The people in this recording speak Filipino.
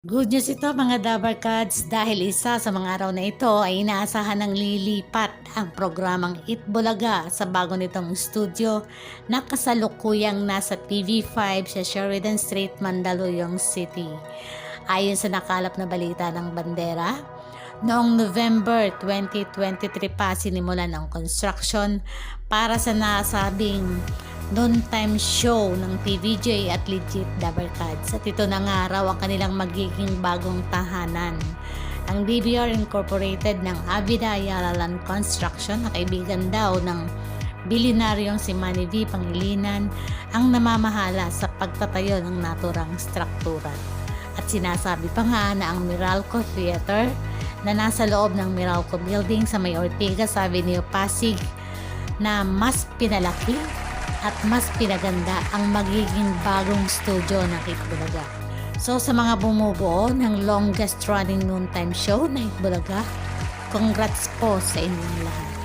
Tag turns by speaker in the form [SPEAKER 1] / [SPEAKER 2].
[SPEAKER 1] Good news ito mga Dabarkads dahil isa sa mga araw na ito ay inaasahan ng lilipat ang programang Itbulaga sa bago nitong studio na kasalukuyang nasa TV5 sa Sheridan Street, Mandaluyong City. Ayon sa nakalap na balita ng bandera, noong November 2023 pa sinimulan ang construction para sa nasabing noon-time show ng TVJ at Legit Dabarkads at ito na nga raw ang kanilang magiging bagong tahanan. Ang DBR Incorporated ng Avida Ayala Land Construction na kaibigan daw ng bilyonaryong si Manny V. Pangilinan ang namamahala sa pagtatayo ng naturang struktura. At sinasabi pa nga na ang Meralco Theater na nasa loob ng Meralco Building sa May Ortigas Avenue, Pasig na mas pinalaki at mas pinaganda ang magiging bagong studio ng Itbulaga. So sa mga bumubuo ng longest running noontime show na Itbulaga, congrats po sa inyong lahat.